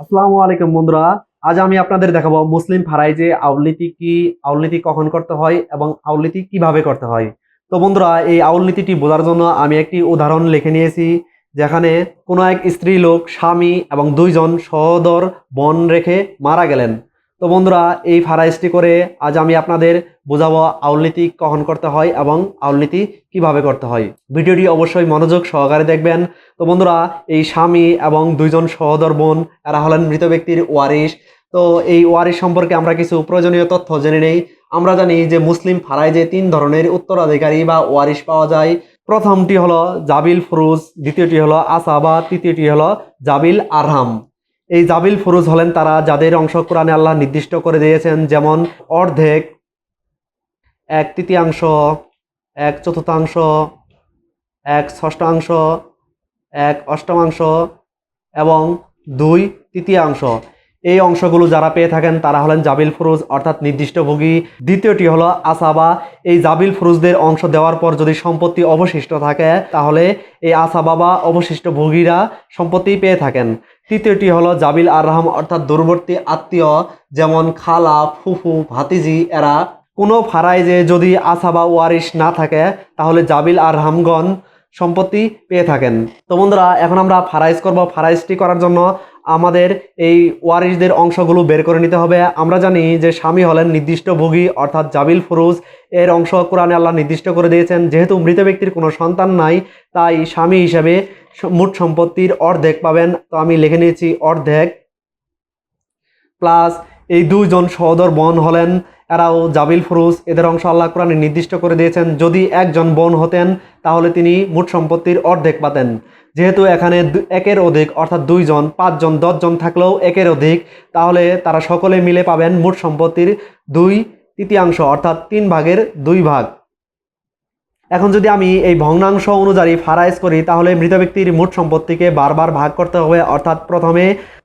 আসসালামু আলাইকুম বন্ধুরা। আজ আমি আপনাদের দেখাবো মুসলিম ফারাইজে আউলনীতি কি, আউলনীতি কখন করতে হয় এবং আউলনীতি কীভাবে করতে হয়। তো বন্ধুরা, এই আউলনীতিটি বোঝার জন্য আমি একটি উদাহরণ লিখে নিয়েছি, যেখানে কোনো এক স্ত্রী লোক স্বামী এবং দুইজন সহদর বন রেখে মারা গেলেন। তো বন্ধুরা, এই ফারাইজটি করে আজ আমি আপনাদের বোঝাবো আউলনীতি কখন করতে হয় এবং আউলনীতি কীভাবে করতে হয়। ভিডিওটি অবশ্যই মনোযোগ সহকারে দেখবেন। তো বন্ধুরা, এই স্বামী এবং দুইজন সহোদর বোন, এরা হলেন মৃত ব্যক্তির ওয়ারিশ। তো এই ওয়ারিশ সম্পর্কে আমরা কিছু প্রয়োজনীয় তথ্য জেনে নেই। আমরা জানি যে মুসলিম ফারায় যে তিন ধরনের উত্তরাধিকারী বা ওয়ারিশ পাওয়া যায়। প্রথমটি হলো জাবিল ফুরুজ, দ্বিতীয়টি হলো আসাবা, তৃতীয়টি হলো জাবিল আরহাম। এই জাবিল ফুরুজ হলেন তারা যাদের অংশ কোরআনে আল্লাহ নির্দিষ্ট করে দিয়েছেন, যেমন অর্ধেক, এক তৃতীয়াংশ, এক চতুর্থাংশ, এক ষষ্ঠাংশ, এক অষ্টমাংশ এবং দুই তৃতীয়াংশ। এই অংশগুলো যারা পেয়ে থাকেন তারা হলেন জাবিল ফুরুজ, অর্থাৎ নির্দিষ্ট ভোগী দ্বিতীয়টি হলো আসাবা। এই জাবিল ফুরুজদের অংশ দেওয়ার পর যদি সম্পত্তি অবশিষ্ট থাকে, তাহলে এই আসাবা বা অবশিষ্ট ভোগীরা সম্পত্তি পেয়ে থাকেন। তৃতীয়টি হলো জাবিল আরহাম অর্থাৎ দূরবর্তী আত্মীয়, যেমন খালা, ফুফু, ভাতিজি, এরা। কোনো ফারাইজে যদি আসাবা ওয়ারিশ না থাকে, তাহলে জাবিল আর হামগণ সম্পত্তি পেয়ে থাকেন। তো বন্ধুরা, এখন আমরা ফারাইজ করব। ফারাইজটি করার জন্য আমাদের এই ওয়ারিশদের অংশগুলো বের করে নিতে হবে। আমরা জানি যে স্বামী হলেন নির্দিষ্ট ভোগী, অর্থাৎ জাবিল ফুরুজ। এর অংশ কোরআনে আল্লাহ নির্দিষ্ট করে দিয়েছেন। যেহেতু মৃত ব্যক্তির কোনো সন্তান নাই, তাই স্বামী হিসেবে মোট সম্পত্তির অর্ধেক পাবেন। তো আমি লিখে নিয়েছি অর্ধেক। প্লাস এই দুইজন সহদর বোন হলেন এরাও জাবিল ফুরুজ। এদের অংশ আল্লাহ কোরআনে নির্দিষ্ট করে দিয়েছেন, যদি একজন বোন হতেন, তাহলে তিনি মোট সম্পত্তির অর্ধেক পাতেন। যেহেতু এখানে একের অধিক, অর্থাৎ দুইজন, পাঁচজন, দশজন থাকলেও একের অধিক, তাহলে তারা সকলে মিলে পাবেন মোট সম্পত্তির দুই তৃতীয়াংশ, অর্থাৎ তিন ভাগের দুই ভাগ। এখন যদি আমি এই ভগ্নাংশ অনুযায়ী ফারাইজ করি, তাহলে মৃত ব্যক্তির মোট সম্পত্তিকে বারবার ভাগ করতে হবে। অর্থাৎ প্রথমে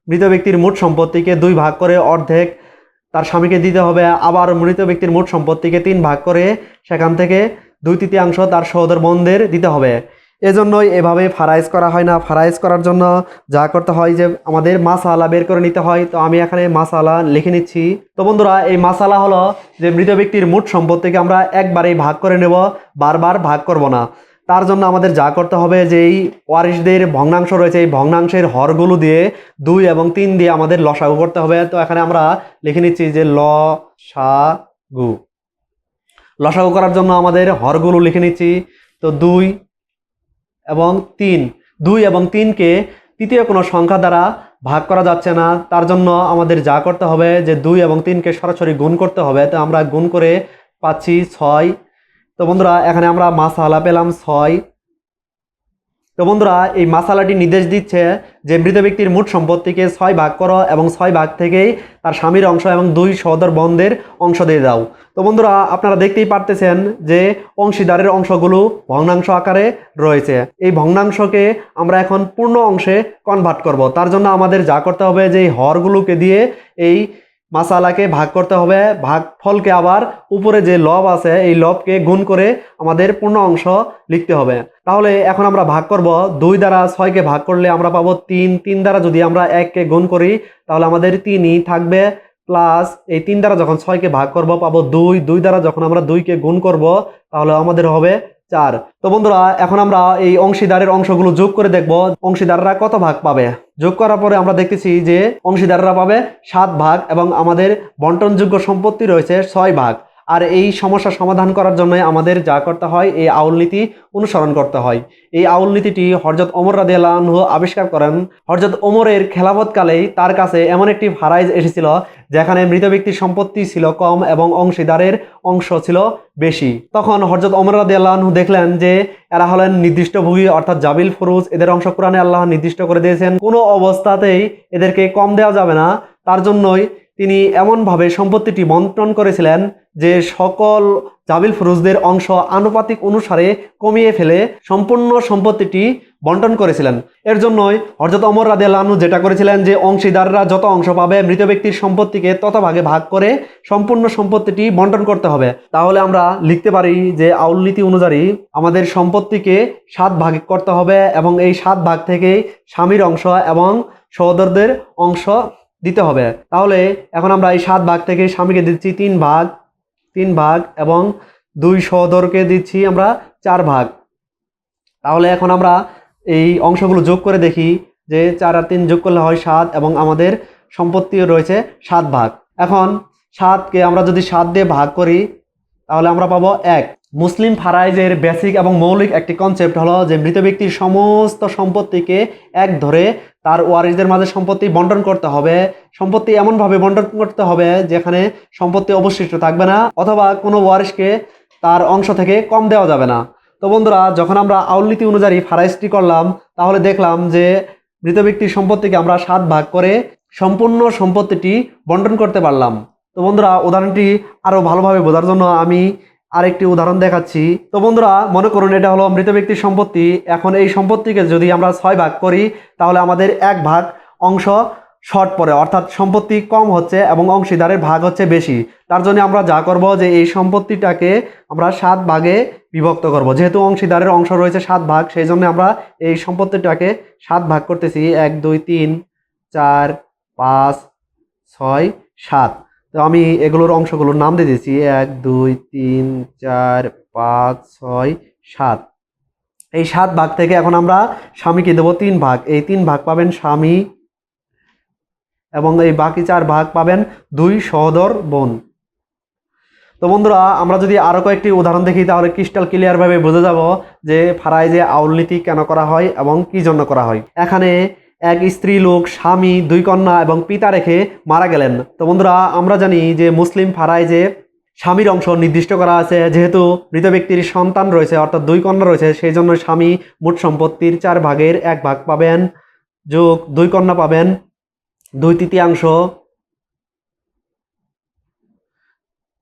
মৃত ব্যক্তির মোট সম্পত্তিকে দুই ভাগ করে অর্ধেক তার স্বামীকে দিতে হবে। আবার মৃত ব্যক্তির মোট সম্পত্তিকে তিন ভাগ করে সেখান থেকে দুই তৃতীয়াংশ তার সহোদর বন্ধের দিতে হবে। এজন্যই এভাবে ফারাইজ করা হয় না। ফারাইজ করার জন্য যা করতে হয় যে আমাদের মাসালা বের করে নিতে হয়। তো আমি এখানে মাসালা লিখে নিচ্ছি। তো বন্ধুরা, এই মাসালা হলো যে মৃত ব্যক্তির মোট সম্পত্তিকে আমরা একবারেই ভাগ করে নেব, বারবার ভাগ করব না। তার জন্য আমাদের যা করতে হবে যে এই ওয়ারিশদের ভগ্নাংশ রয়েছে, এই ভগ্নাংশের হরগুলো দিয়ে দুই এবং তিন দিয়ে আমাদের লসাগু করতে হবে। তো এখানে আমরা লিখে নিচ্ছি যে ল, সা, গু। লসাগু করার জন্য আমাদের হরগুলো লিখে নিচ্ছি। তো দুই এবং তিন। দুই এবং তিনকে তৃতীয় কোনো সংখ্যা দ্বারা ভাগ করা যাচ্ছে না। তার জন্য আমাদের যা করতে হবে যে দুই এবং তিনকে সরাসরি গুণ করতে হবে। তো আমরা গুণ করে পাচ্ছি ছয়। তো বন্ধুরা, এখানে আমরা মাসালা পেলাম ছয়। তো বন্ধুরা, এই মাসালাটি নির্দেশ দিচ্ছে যে মৃত ব্যক্তির মোট সম্পত্তিকে ছয় ভাগ করো এবং ছয় ভাগ থেকেই তার স্বামীর অংশ এবং দুই সদর বন্ধের অংশ দিয়ে দাও। তো বন্ধুরা, আপনারা দেখতেই পারতেছেন যে অংশীদারের অংশগুলো ভগ্নাংশ আকারে রয়েছে। এই ভগ্নাংশকে আমরা এখন পূর্ণ অংশে কনভার্ট করব। তার জন্য আমাদের যা করতে হবে যে এই হরগুলোকে দিয়ে এই মাসালাকে ভাগ করতে হবে। ভাগ ফলকে আবার উপরে যে লব আছে, এই লবকে গুণ করে আমাদের পূর্ণ অংশ লিখতে হবে। তাহলে এখন আমরা ভাগ করব। দুই দ্বারা ছয়কে ভাগ করলে আমরা পাবো তিন। তিন দ্বারা যদি আমরা এককে গুণ করি, তাহলে আমাদের তিনই থাকবে। প্লাস এই তিন দ্বারা যখন ছয়কে ভাগ করব, পাবো দুই। দুই দ্বারা যখন আমরা দুইকে গুণ করব, তাহলে আমাদের হবে চার। তো বন্ধুরা, এখন আমরা এই অংশীদারের অংশগুলো যোগ করে দেখব, অংশীদাররা কত ভাগ পাবে? যোগ করার পরে আমরা দেখতেছি যে অংশীদাররা পাবে সাত ভাগ এবং আমাদের বন্টনযোগ্য সম্পত্তি রয়েছে ছয় ভাগ। আর এই সমস্যা সমাধান করার জন্য আমাদের যা করতে হয়, এই আউল নীতি অনুসরণ করতে হয়। এই আউল নীতিটি হরজত ওমর রাদিয়াল্লাহু আবিষ্কার করেন। হরজত ওমরের খেলাফতকালেই তার কাছে এমন একটি ফারাইজ এসেছিল, যেখানে মৃত ব্যক্তির সম্পত্তি ছিল কম এবং অংশীদারের অংশ ছিল বেশি। তখন হরজত ওমর রাদিয়াল্লাহু দেখলেন যে এরা হলেন নির্দিষ্ট ভোগী অর্থাৎ জাবিল ফুরুজ, এদের অংশ কোরআনে আল্লাহ নির্দিষ্ট করে দিয়েছেন। কোনো অবস্থাতেই এদেরকে কম দেওয়া যাবে না। তার জন্যই তিনি এমনভাবে সম্পত্তিটি বন্টন করেছিলেন যে সকল জাবিল ফুরুজদের অংশ আনুপাতিক অনুসারে কমিয়ে ফেলে সম্পূর্ণ সম্পত্তিটি বন্টন করেছিলেন। এর জন্যই হরজত অমর রাদে লানু যেটা করেছিলেন যে অংশীদাররা যত অংশ পাবে মৃত ব্যক্তির সম্পত্তিকে তত ভাগে ভাগ করে সম্পূর্ণ সম্পত্তিটি বন্টন করতে হবে। তাহলে আমরা লিখতে পারি যে আউল নীতি অনুযায়ী আমাদের সম্পত্তিকে সাত ভাগে করতে হবে এবং এই সাত ভাগ থেকে স্বামীর অংশ এবং সহোদরদের অংশ দিতে হবে। তাহলে এখন আমরা এই সাত ভাগ থেকে স্বামীকে দিচ্ছি তিন ভাগ তিন ভাগ এবং দুই সহোদরকে দিচ্ছি আমরা চার ভাগ। তাহলে এখন আমরা এই অংশগুলো যোগ করে দেখি যে চার আর তিন যোগ করলে হয় সাত এবং আমাদের সম্পত্তি রয়েছে সাত ভাগ। এখন সাতকে আমরা যদি সাত দিয়ে ভাগ করি, তাহলে আমরা পাবো এক। মুসলিম ফারাইজের বেসিক এবং মৌলিক একটি কনসেপ্ট হলো যে মৃত ব্যক্তির সমস্ত সম্পত্তিকে এক ধরে তার ওয়ারিসদের মাঝে সম্পত্তি বন্টন করতে হবে। সম্পত্তি এমনভাবে বন্টন করতে হবে যেখানে সম্পত্তি অবশিষ্ট থাকবে না অথবা কোনো ওয়ারিসকে তার অংশ থেকে কম দেওয়া যাবে না। তো বন্ধুরা, যখন আমরা আউলনীতি অনুযায়ী ফারাইজটি করলাম, তাহলে দেখলাম যে মৃত ব্যক্তির সম্পত্তিকে আমরা সাত ভাগ করে সম্পূর্ণ সম্পত্তিটি বন্টন করতে পারলাম। তো বন্ধুরা, উদাহরণটি আরও ভালোভাবে বোঝার জন্য আমি আরেকটি উদাহরণ দেখাচ্ছি। তো বন্ধুরা, মনে করুন এটা হলো মৃত ব্যক্তির সম্পত্তি। এখন এই সম্পত্তিকে যদি আমরা ছয় ভাগ করি, তাহলে আমাদের এক ভাগ অংশ শর্ট পড়ে, অর্থাৎ সম্পত্তি কম হচ্ছে এবং অংশীদারের ভাগ হচ্ছে বেশি। তার জন্য আমরা যা করব যে এই সম্পত্তিটাকে আমরা সাত ভাগে বিভক্ত করব। যেহেতু অংশীদারের অংশ রয়েছে সাত ভাগ, সেই জন্য আমরা এই সম্পত্তিটাকে সাত ভাগ করতেছি। এক, দুই, তিন, চার, পাঁচ, ছয়, সাত। তো আমি এগুলোর অংশগুলোর নাম দিয়ে দিয়েছি। এক, দুই, তিন, চার, পাঁচ, ছয়, সাত। এই সাত ভাগ থেকে এখন আমরা স্বামীকে দেবো তিন ভাগ। এই তিন ভাগ পাবেন স্বামী এবং এই বাকি চার ভাগ পাবেন দুই সহদর বোন। তো বন্ধুরা, আমরা যদি আরও কয়েকটি উদাহরণ দেখি, তাহলে ক্রিস্টাল ক্লিয়ারভাবে বুঝে যাব যে ফারাইজে আউল নীতি কেন করা হয় এবং কি জন্য করা হয়। এখানে এক স্ত্রী লোক, স্বামী, দুই কন্যা এবং পিতা রেখে মারা গেলেন। তো বন্ধুরা, আমরা জানি যে মুসলিম ফারায় যে স্বামীর অংশ নির্দিষ্ট করা আছে, যেহেতু মৃত ব্যক্তির সন্তান রয়েছে, অর্থাৎ দুই কন্যা রয়েছে সেই জন্য স্বামী মোট সম্পত্তির চার ভাগের এক ভাগ পাবেন, যোগ দুই কন্যা পাবেন, দুই তৃতীয়াংশ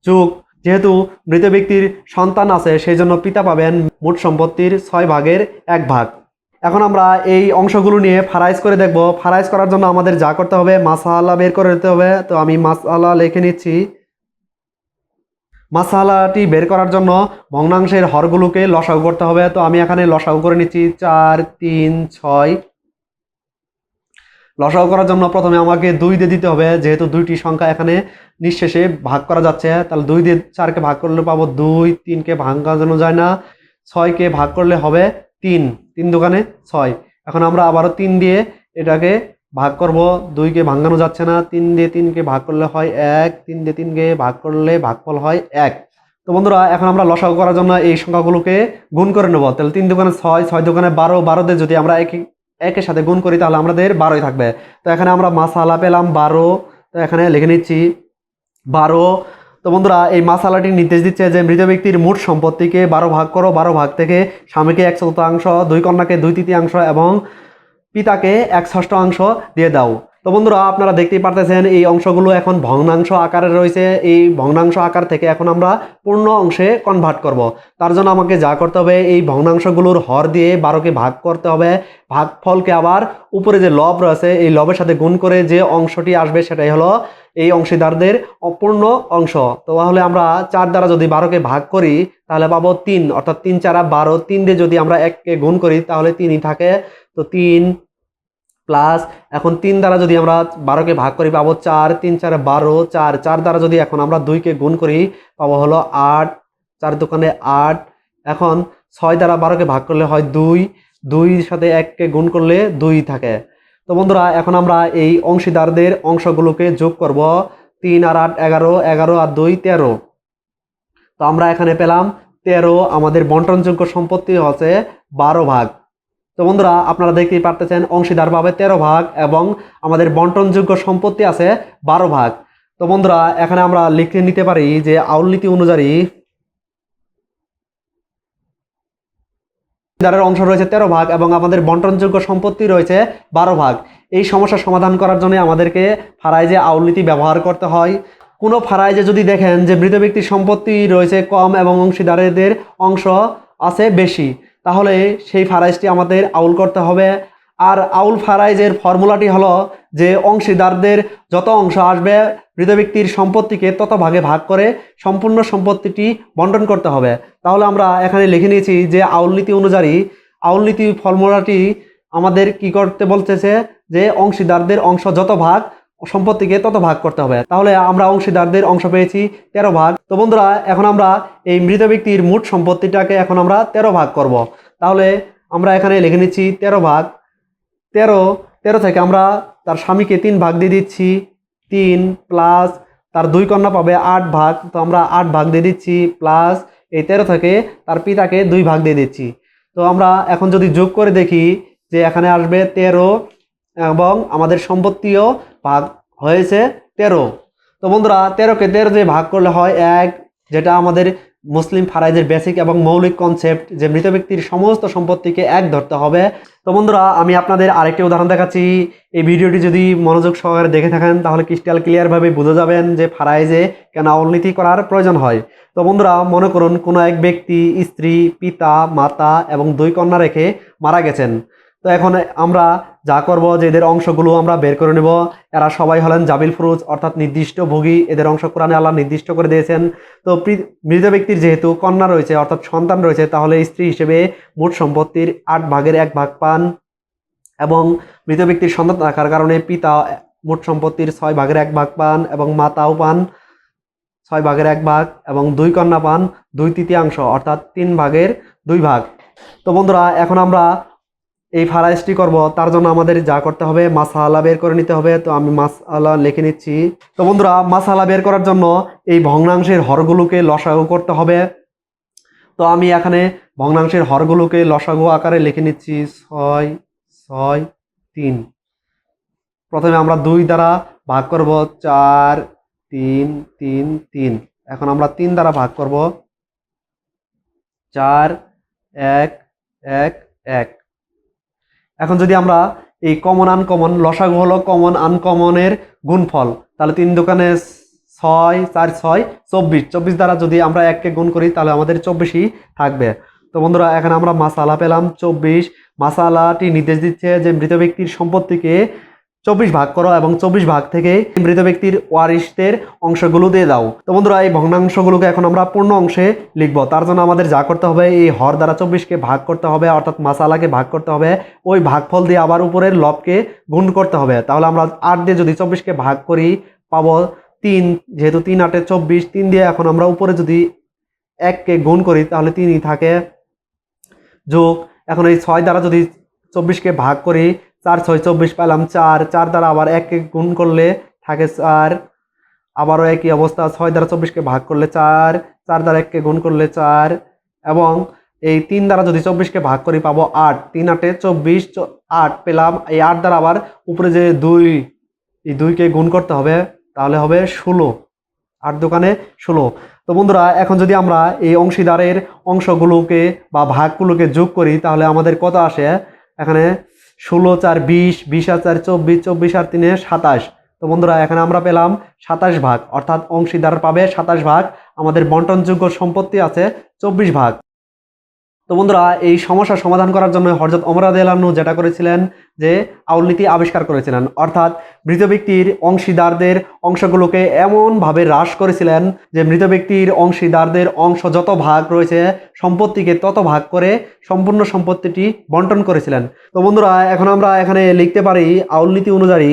যোগ। যেহেতু মৃত ব্যক্তির সন্তান আছে সেই জন্য পিতা পাবেন মোট সম্পত্তির ছয় ভাগের এক ভাগ। এখন আমরা এই অংশগুলো নিয়ে ফারাইজ করে দেখব। ফারাইজ করার জন্য আমাদের যা করতে হবে, মাসালা বের করে দিতে হবে। তো আমি মাসালা লিখে নিচ্ছি। মাসালাটি বের করার জন্য ভগ্নাংশের হরগুলোকে লসাগু করতে হবে। তো আমি এখানে লসাগু করে নিচ্ছি। চার, তিন, ছয়। লসাগু করার জন্য প্রথমে আমাকে দুই দিয়ে দিতে হবে। যেহেতু দুইটি সংখ্যা এখানে নিঃশেষে ভাগ করা যাচ্ছে, তাহলে দুই দিয়ে চারকে ভাগ করলে পাবো দুই, তিনকে ভাঙানো যায় না। ছয়কে ভাগ করলে হবে তিন। তিন দোকানে ছয়। এখন আমরা আবারও তিন দিয়ে এটাকে ভাগ করব। দুইকে ভাঙানো যাচ্ছে না। তিন দিয়ে তিনকে ভাগ করলে হয় এক। তিন দিয়ে তিনকে ভাগ করলে ভাগফল হয় এক। তো বন্ধুরা, এখন আমরা লসাগু করার জন্য এই সংখ্যাগুলোকে গুণ করে নেব। তাহলে তিন দোকানে ছয় ছয় দোকানে বারো বারোতে যদি আমরা এক, একের সাথে গুণ করি, তাহলে আমাদের বারোই থাকবে। তো এখানে আমরা মাসালা পেলাম বারো। তো এখানে লিখে নিচ্ছি বারো। তো বন্ধুরা, এই মাসালাটি নির্দেশ দিচ্ছে যে মৃত ব্যক্তির মোট সম্পত্তিকে বারো ভাগ করো। বারো ভাগ থেকে স্বামীকে এক চতুর্থাংশ, দুই কন্যাকে দুই তৃতীয়াংশ এবং পিতাকে এক ষষ্ঠাংশ দিয়ে দাও। তো বন্ধুরা, আপনারা দেখতেই পারতেছেন, এই অংশগুলো এখন ভগ্নাংশ আকারে রয়েছে। এই ভগ্নাংশ আকার থেকে এখন আমরা পূর্ণ অংশে কনভার্ট করব। তার জন্য আমাকে যা করতে হবে, এই ভগ্নাংশগুলোর হর দিয়ে বারোকে ভাগ করতে হবে। ভাগফলকে আবার উপরে যে লব রয়েছে, এই লবের সাথে গুণ করে যে অংশটি আসবে সেটাই হলো এই অংশীদারদের অপূর্ণ অংশ। তো তাহলে আমরা চার দ্বারা যদি বারোকে ভাগ করি, তাহলে পাবো তিন। অর্থাৎ তিন চারা বারো। তিন দিয়ে যদি আমরা এককে গুণ করি, তাহলে তিনই থাকে। তো তিন প্লাস এখন তিন দ্বারা যদি আমরা বারোকে ভাগ করি, পাবো চার, তিন চারে বারো, চার চার দ্বারা যদি এখন আমরা দুইকে গুণ করি, পাবো হলো আট, চার দোকানে আট। এখন ছয় দ্বারা বারোকে ভাগ করলে হয় দুই দুই সাথে এককে গুণ করলে দুই থাকে। তো বন্ধুরা, এখন আমরা এই অংশীদারদের অংশগুলোকে যোগ করব, তিন আর আট এগারো এগারো আর দুই তেরো। তো আমরা এখানে পেলাম তেরো, আমাদের বন্টনযোগ্য সম্পত্তি হচ্ছে বারো ভাগ। তো বন্ধুরা, আপনারা দেখতেই পারতেছেন অংশীদার পাবে তেরো ভাগ এবং আমাদের বন্টনযোগ্য সম্পত্তি আছে বারো ভাগ। তো বন্ধুরা, এখানে আমরা লিখে নিতে পারি যে আউল নীতি অনুযায়ী অংশীদারের অংশ রয়েছে তেরো ভাগ এবং আমাদের বন্টনযোগ্য সম্পত্তি রয়েছে বারো ভাগ। এই সমস্যার সমাধান করার জন্য আমাদেরকে ফারাইজে আউল নীতি ব্যবহার করতে হয়। কোনো ফারাইজে যদি দেখেন যে মৃত ব্যক্তির সম্পত্তি রয়েছে কম এবং অংশীদারদের অংশ আছে বেশি তাহলে সেই ফারাইজটি আমাদের আউল করতে হবে। আর আউল ফারাইজের ফর্মুলাটি হলো যে অংশীদারদের যত অংশ আসবে মৃত ব্যক্তির সম্পত্তিকে তত ভাগে ভাগ করে সম্পূর্ণ সম্পত্তিটি বন্টন করতে হবে। তাহলে আমরা এখানে লিখে নিয়েছি যে আউল নীতি অনুযায়ী আউল নীতি ফর্মুলাটি আমাদের কি করতে বলতেছে যে অংশীদারদের অংশ যত ভাগ সম্পত্তিকে তত ভাগ করতে হবে। তাহলে আমরা অংশীদারদের অংশ পেয়েছি তেরো ভাগ। তো বন্ধুরা, এখন আমরা এই মৃত ব্যক্তির মোট সম্পত্তিটাকে এখন আমরা তেরো ভাগ করব। তাহলে আমরা এখানে লিখে নিচ্ছি তেরো ভাগ। তেরো তেরো থেকে আমরা তার স্বামীকে তিন ভাগ দিয়ে দিচ্ছি। তিন প্লাস তার দুই কন্যা পাবে আট ভাগ। তো আমরা আট ভাগ দিয়ে দিচ্ছি প্লাস এই তেরো থেকে তার পিতাকে দুই ভাগ দিয়ে দিচ্ছি। তো আমরা এখন যদি যোগ করে দেখি যে এখানে আসবে তেরো এবং আমাদের সম্পত্তিও ভাগ হয়েছে তেরো। তো বন্ধুরা, তেরোকে তেরো দিয়ে ভাগ করলে হয় এক, যেটা আমাদের মুসলিম ফারাইজের বেসিক এবং মৌলিক কনসেপ্ট যে মৃত ব্যক্তির সমস্ত সম্পত্তিকে এক ধরতে হবে। তো বন্ধুরা, আমি আপনাদের আরেকটি উদাহরণ দেখাচ্ছি। এই ভিডিওটি যদি মনোযোগ সহকারে দেখে থাকেন, তাহলে ক্রিস্টাল ক্লিয়ারভাবে বুঝে যাবেন যে ফারাইজে কেন অর্নীতি করার প্রয়োজন হয়। তো বন্ধুরা, মনে করুন কোনো এক ব্যক্তি স্ত্রী, পিতা, মাতা এবং দুই কন্যা রেখে মারা গেছেন। তো এখন আমরা যা করব যে এদের অংশগুলো আমরা বের করে নেব। এরা সবাই হলেন জাবিল ফুরুজ, অর্থাৎ নির্দিষ্ট ভোগী। এদের অংশ কোরআনে আল্লাহ নির্দিষ্ট করে দিয়েছেন। তো মৃত ব্যক্তির যেহেতু কন্যা রয়েছে, অর্থাৎ সন্তান রয়েছে, তাহলে স্ত্রী হিসেবে মোট সম্পত্তির আট ভাগের এক ভাগ পান এবং মৃত ব্যক্তির সন্তান থাকার কারণে পিতা মোট সম্পত্তির ছয় ভাগের এক ভাগ পান এবং মাতাও পান ছয় ভাগের এক ভাগ এবং দুই কন্যা পান, দুই তৃতীয়াংশ, অর্থাৎ তিন ভাগের দুই ভাগ। তো বন্ধুরা, এখন আমরা এই ফারাইজটি করব, তার জন্য আমাদের যা করতে হবে, মাসালা বের করে নিতে হবে। তো আমি মাসালা লিখে নিচ্ছি। তো বন্ধুরা, মাসালা বের করার জন্য এই ভগ্নাংশের হরগুলোকে লসাগু করতে হবে। তো আমি এখানে ভগ্নাংশের হরগুলোকে লসাগু আকারে লিখে নিচ্ছি, ছয় ছয়, তিন। প্রথমে আমরা দুই দ্বারা ভাগ করব, চার, তিন তিন তিন। এখন আমরা তিন দ্বারা ভাগ করব, চার, এক এক এক। এখন যদি আমরা এই কমন আনকমন লসাগু হলো কমন আনকমনের গুণফল, তাহলে তিন দোকানে ছয়, চার, ছয়, চব্বিশ। চব্বিশ দ্বারা যদি আমরা এককে গুণ করি, তাহলে আমাদের চব্বিশই থাকবে। তো বন্ধুরা, এখানে আমরা মাসালা পেলাম চব্বিশ। মাসালাটি নির্দেশ দিচ্ছে যে মৃত ব্যক্তির সম্পত্তিকে চব্বিশ ভাগ করো এবং চব্বিশ ভাগ থেকে মৃত ব্যক্তির ওয়ারিসদের অংশগুলো দিয়ে দাও। তো বন্ধুরা, এই ভগ্নাংশগুলোকে এখন আমরা পূর্ণ অংশে লিখব। তার জন্য আমাদের যা করতে হবে, এই হর দ্বারা চব্বিশকে ভাগ করতে হবে, অর্থাৎ মাসালাকে ভাগ করতে হবে। ওই ভাগফল দিয়ে আবার উপরের লবকে গুণ করতে হবে। তাহলে আমরা আট দিয়ে যদি চব্বিশকে ভাগ করি, পাবো তিন। যেহেতু তিন আটে চব্বিশ, তিন দিয়ে এখন আমরা উপরে যদি এককে গুণ করি, তাহলে তিনই থাকে যোগ। এখন এই ছয় দ্বারা যদি চব্বিশকে ভাগ করি চার ছয় চব্বিশ পেলাম, চার চার দ্বারা আবার এককে গুণ করলে থাকে চার, আবারও একই অবস্থা, ছয় দ্বারা চব্বিশকে ভাগ করলে চার চার দ্বারা এককে গুণ করলে চার, এবং এই তিন দ্বারা যদি চব্বিশকে ভাগ করি পাবো আট, তিন আটে চব্বিশ আট পেলাম, এই আট দ্বারা আবার উপরে যে দুই, এই দুইকে গুণ করতে হবে, তাহলে হবে ষোলো, আট দোকানে ষোলো। তো বন্ধুরা, এখন যদি আমরা এই অংশীদারের অংশগুলোকে বা ভাগগুলোকে যোগ করি, তাহলে আমাদের কত আসে? এখানে ষোলো চার বিশ বিশ আর চার, চব্বিশ চব্বিশ আর তিনে সাতাশ। তো বন্ধুরা, এখানে আমরা পেলাম সাতাশ ভাগ, অর্থাৎ অংশীদার পাবে সাতাশ ভাগ। আমাদের বন্টনযোগ্য সম্পত্তি আছে চব্বিশ ভাগ। তো বন্ধুরা, এই সমস্যার সমাধান করার জন্য হরজত অমরাদ এলানু যেটা করেছিলেন যে আউলনীতি আবিষ্কার করেছিলেন। অর্থাৎ মৃত ব্যক্তির অংশীদারদের অংশগুলোকে এমনভাবে হ্রাস করেছিলেন যে মৃত ব্যক্তির অংশীদারদের অংশ যত ভাগ রয়েছে, সম্পত্তিকে তত ভাগ করে সম্পূর্ণ সম্পত্তিটি বন্টন করেছিলেন। তো বন্ধুরা, এখন আমরা এখানে লিখতে পারি আউলনীতি অনুযায়ী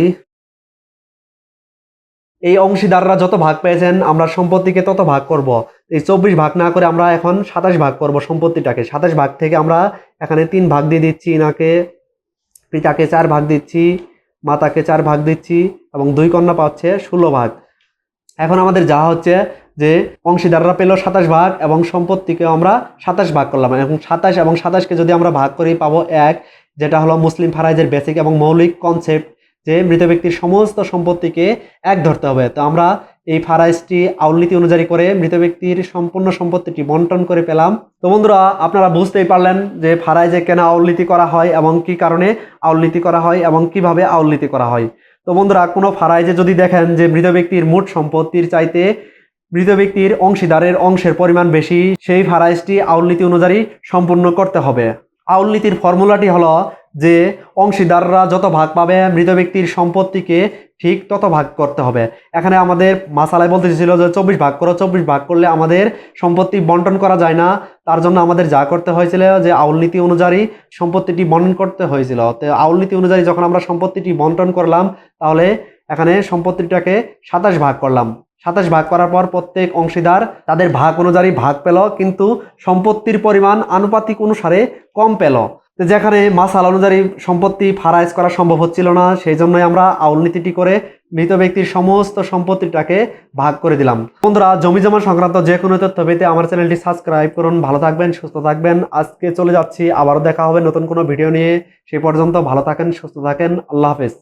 এই অংশীদাররা যত ভাগ পেয়েছেন, আমরা সম্পত্তিকে তত ভাগ করব। এই চব্বিশ ভাগ না করে আমরা এখন সাতাশ ভাগ করব সম্পত্তিটাকে। সাতাশ ভাগ থেকে আমরা এখানে তিন ভাগ দিয়ে দিচ্ছি, ইনাকে, পিতাকে চার ভাগ দিচ্ছি, মাতাকে চার ভাগ দিচ্ছি, এবং দুই কন্যা পাচ্ছে ষোলো ভাগ। এখন আমাদের যা হচ্ছে যে অংশীদাররা পেল সাতাশ ভাগ এবং সম্পত্তিকে আমরা সাতাশ ভাগ করলাম। এবং সাতাশ এবং সাতাশকে যদি আমরা ভাগ করি পাবো এক, যেটা হলো মুসলিম ফারাইজের বেসিক এবং মৌলিক কনসেপ্ট যে মৃত ব্যক্তির সমস্ত সম্পত্তিকে এক ধরতে হবে। তো আমরা এই ফারাইজটি আউলনীতি অনুযায়ী করে মৃত ব্যক্তির সম্পূর্ণ সম্পত্তিটি বন্টন করে পেলাম। তো বন্ধুরা, আপনারা বুঝতেই পারলেন যে ফারাইজে কেন আউলনীতি করা হয় এবং কি কারণে আউলনীতি করা হয় এবং কীভাবে আউলনীতি করা হয়। তো বন্ধুরা, কোনো ফারাইজে যদি দেখেন যে মৃত ব্যক্তির মোট সম্পত্তির চাইতে মৃত ব্যক্তির অংশীদারের অংশের পরিমাণ বেশি, সেই ফারাইজটি আউলনীতি অনুযায়ী সম্পূর্ণ করতে হবে। আউলনীতির ফর্মুলাটি হলো যে অংশীদাররা যত ভাগ পাবে মৃত ব্যক্তির সম্পত্তিকে ঠিক তত ভাগ করতে হবে। এখানে আমাদের মাসালায় বলতে ছিল যে চব্বিশ ভাগ করো, চব্বিশ ভাগ করলে আমাদের সম্পত্তি বন্টন করা যায় না। তার জন্য আমাদের যা করতে হয়েছিল যে আউল নীতি অনুযায়ী সম্পত্তিটি বন্টন করতে হয়েছিল। তো আউল নীতি অনুযায়ী যখন আমরা সম্পত্তিটি বন্টন করলাম, তাহলে এখানে সম্পত্তিটাকে সাতাশ ভাগ করলাম। সাতাশ ভাগ করার পর প্রত্যেক অংশীদার তাদের ভাগ অনুযায়ী ভাগ পেল, কিন্তু সম্পত্তির পরিমাণ আনুপাতিক অনুসারে কম পেল। যেখানে মাসাল অনুযায়ী সম্পত্তি ফারাইজ করা সম্ভব হচ্ছিল না, সেই জন্যই আমরা আউল নীতিটি করে মৃত ব্যক্তির সমস্ত সম্পত্তিটাকে ভাগ করে দিলাম। বন্ধুরা, জমি জমা সংক্রান্ত যে কোনো তথ্য পেতে আমার চ্যানেলটি সাবস্ক্রাইব করুন। ভালো থাকবেন, সুস্থ থাকবেন। আজকে চলে যাচ্ছি, আবারও দেখা হবে নতুন কোনো ভিডিও নিয়ে। সেই পর্যন্ত ভালো থাকেন, সুস্থ থাকেন। আল্লাহ হাফেজ।